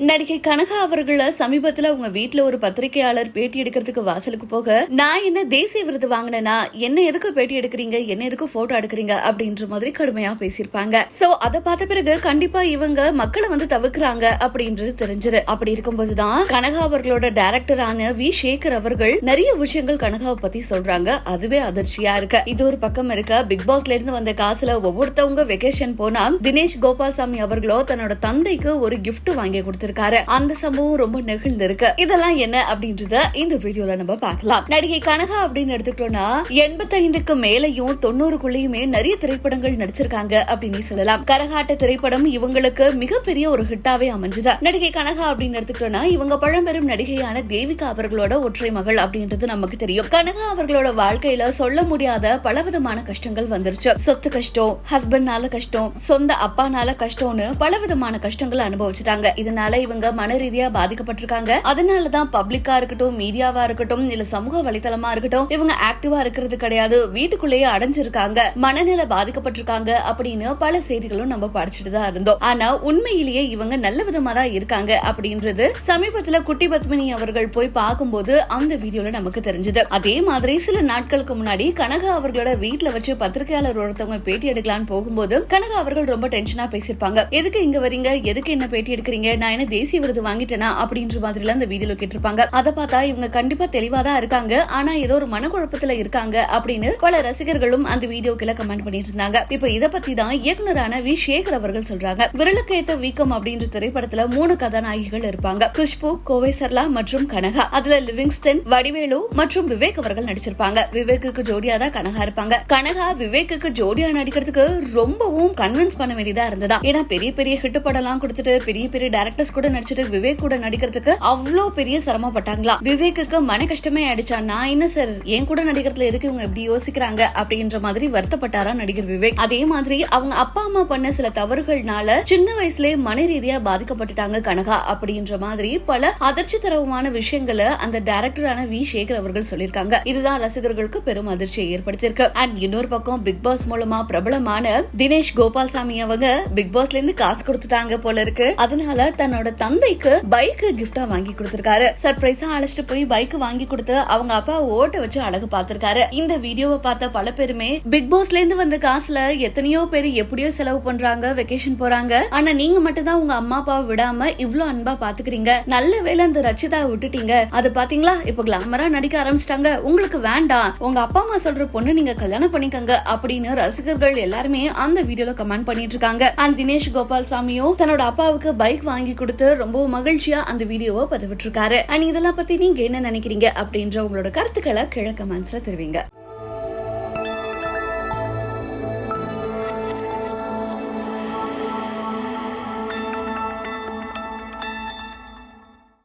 நடிகை கனகா அவர்களை சமீபத்துல உங்க வீட்டுல ஒரு பத்திரிகையாளர் பேட்டி எடுக்கிறதுக்கு வாசலுக்கு போக நான் என்ன தேசிய விருது வாங்கினேனா? என்ன எதுக்கு பேட்டி எடுக்கிறீங்க? என்ன எதுக்கு போட்டோ எடுக்கிறீங்க? அப்படின்ற மாதிரி கடுமையா பேசியிருப்பாங்க. சோ அத பார்த்த பிறகு கண்டிப்பா இவங்க மக்களை வந்து தவிர்க்கிறாங்க அப்படின்றது தெரிஞ்சது. அப்படி இருக்கும்போதுதான் கனகா அவர்களோட டைரக்டரான வி. சேகர் அவர்கள் நிறைய விஷயங்கள் கனகாவை பத்தி சொல்றாங்க. அதுவே அதிர்ச்சியா இருக்கு. இது ஒரு பக்கம் இருக்க பிக் பாஸ்ல இருந்து வந்த காசுல ஒவ்வொருத்தவங்க வெக்கேஷன் போனா தினேஷ் கோபால்சாமி அவர்களோ தன்னோட தந்தைக்கு ஒரு கிஃப்ட் வாங்கி கொடுத்திருக்காரு அந்த சம்பவம் ரொம்ப நெகிழ்ந்திருக்கு. இதெல்லாம் என்ன அப்படின்றத இந்த வீடியோல நம்ம பார்க்கலாம். நடிகை கனகா அப்படின்னு எடுத்துக்கிட்டோம்னா எண்பத்தைந்துக்கு மேலையும் தொண்ணூறுக்குள்ளயுமே நிறைய திரைப்படங்கள் நடிச்சிருக்காங்க அப்படின்னு சொல்லலாம். கரகாட்ட திரைப்படம் இவங்களுக்கு மிகப்பெரிய ஒரு ஹிட்டாவே அமைஞ்சது. நடிகை கனகா அப்படின்னு எடுத்துக்கிட்டோம்னா இவங்க பழம்பெரும் நடிகையான தேவிகா அவர்களோட ஒற்றை மகள் அப்படின்றது நமக்கு தெரியும். கனகா அவர்களோட வாழ்க்கையில சொல்ல முடியாத பலவிதமான கஷ்டங்கள் வந்துருச்சு. சொத்து கஷ்டம் ஹஸ்பண்ட்னால கஷ்டம் சொந்த அப்பானால கஷ்டம்னு பலவிதமான கஷ்டங்கள் அனுபவிச்சுட்டாங்க. இதனால இவங்க மன ரீதியா பாதிக்கப்பட்டிருக்காங்க. அதனாலதான் பப்ளிக்கா இருக்கட்டும் மீடியாவா இருக்கட்டும் இல்ல சமூக வலைதளமா இருக்கட்டும் இவங்க ஆக்டிவா இருக்கிறது கிடையாது. வீட்டுக்குள்ளேயே அடைஞ்சிருக்காங்க. மனநிலை பாதிக்கப்பட்டிருக்காங்க அப்படின்னு பல செய்திகளும் நம்ம படிச்சுட்டு தான் இருந்தோம். ஆனா உண்மையிலேயே இவங்க நல்ல விதமா தான் இருக்காங்க அப்படின்றது சமீபத்துல குட்டி பத்மினி அவர்கள் போய் பார்க்கும்போது அந்த வீடியோல நமக்கு தெரிஞ்சது. அதே மாதிரி சில நாட்களுக்கு முன்னாடி கனகா அவர்களோட வீட்டுல வச்சு பத்திரிகையாளர் ஒருத்தவங்க பேட்டி எடுக்கலான்னு போகும்போது கனகா அவர்கள் ரொம்ப டென்ஷனா பேசியிருப்பாங்க. எதுக்கு இங்க வரீங்க? எதுக்கு என்ன பேட்டி எடுக்கிறீங்க? நான் என்ன தேசிய விருது வாங்கிட்டேனா அப்படின்ற மாதிரி அந்த வீடியோல கேட்டிருப்பாங்க. அதை பார்த்தா இவங்க கண்டிப்பா தெளிவாதான் இருக்காங்க. ஆனா ஏதோ ஒரு மனக்குழப்பத்துல இருக்காங்க அப்படின்னு பல ரசிகர்களும் அந்த வீடியோக்குள்ள கமெண்ட் பண்ணிட்டு இருந்தாங்க. இப்ப இத பத்தி தான் இயக்குனரான வி. சேகர் அவர்கள் சொல்றாங்க. விரலுக்கேத்த வீக்கம் அப்படின்ற திரைப்படத்துல மூணு கதாநாயகிகள் இருப்பாங்க. குஷ்பு கோவை சர்லா மற்றும் கனகா. அதுல லிவிங்ஸ்டன் வடிவேலு மற்றும் விவேக் அவர்கள் நடிச்சிருப்பாங்க. விவேக்குக்கு ஜோடியா தான் கனகா இருப்பாங்க. கனகா விவேக்குக்கு ஜோடியா நடிக்கிறதுக்கு ரொம்பவும் கன்வின்ஸ் பண்ண வேண்டியதா இருந்ததா? ஏன்னா பெரிய பெரிய ஹிட் படம்லாம் கொடுத்துட்டு பெரிய பெரிய டேரக்டர்ஸ் கூட நடிச்சிட்டு விவேக் கூட நடிக்கிறதுக்கு அவ்வளோ பெரிய சிரமப்பட்டாங்களா? விவேக்குக்கு மன கஷ்டமே ஆயிடுச்சா? நான் என்ன சார் என் கூட நடிக்கிறதுல எதுக்கு இவங்க இப்படி யோசிக்கிறாங்க? அப்படின்ற மாதிரி வருத்தப்பட்டாரா நடிகர் விவேக். அதே மாதிரி அவங்க அப்பா அம்மா பண்ண சில தவறுகள்னால சின்ன வயசுலயே மன ரீதியா பாதிக்கப்பட்டுட்டாங்க கனகா அப்படின்ற மாதிரி பல அதிர்ச்சி தரவுமான விஷயங்களை அந்த டைரக்டரான வி. சேகர் அவர்கள் சொல்லியிருக்காங்க. இதுதான் ரசிகர்களுக்கு பெரும் அதிர்ச்சியை ஏற்படுத்தியிருக்கு. அண்ட் இன்னொரு பக்கம் பிக் பாஸ் மூலமா பிரபலமான தினேஷ் கோபால்சாமி அவங்க பிக் பாஸ்ல இருந்து காசு கொடுத்துட்டாங்க போல இருக்கு. அதனால தன்னோட தந்தைக்கு பைக் கிஃப்டா வாங்கி கொடுத்திருக்காரு. சர்ப்ரைஸா அழைச்சிட்டு போய் பைக் வாங்கி கொடுத்து அவங்க அப்பா ஓட்ட வச்சு அழகு பார்த்திருக்காரு. இந்த வீடியோவை பார்த்த பல பேருமே பிக் பாஸ்ல இருந்து வந்த காசுல எத்தனையோ பேர் எப்படியோ செலவு பண்றாங்க வெக்கேஷன் போறாங்க. ஆனா நீங்க மட்டும் தான் உங்க அம்மா அப்பாவை விடாம இவ்ளோ அன்பா பாத்துக்கிறீங்க நல்ல வேளை அந்த ரச்சிதா விட்டுட்டீங்க. அது பாத்தீங்களா? இப்ப கிளாமரா நடிக்க ஆரம்பிச்சிட்டாங்க. உங்களுக்கு வேண்டாம். உங்க அப்பா அம்மா சொல்ற பொண்ணு நீங்க கல்யாணம் பண்ணிக்கங்க அப்படின்னு ரசிகர்கள் எல்லாருமே அந்த வீடியோல கமெண்ட் பண்ணிட்டு இருக்காங்க. அண்ட் தினேஷ் கோபால் சாமியும் தன்னோட அப்பாவுக்கு பைக் வாங்கி கொடுத்து ரொம்ப மகிழ்ச்சியா அந்த வீடியோவை பதிவிட்டிருக்காரு. அண்ட் இதெல்லாம் பத்தி நீங்க என்ன நினைக்கிறீங்க அப்படின்ற உங்களோட கருத்துக்களை கீழே கமெண்ட்ஸ்ல தெரிவிங்க.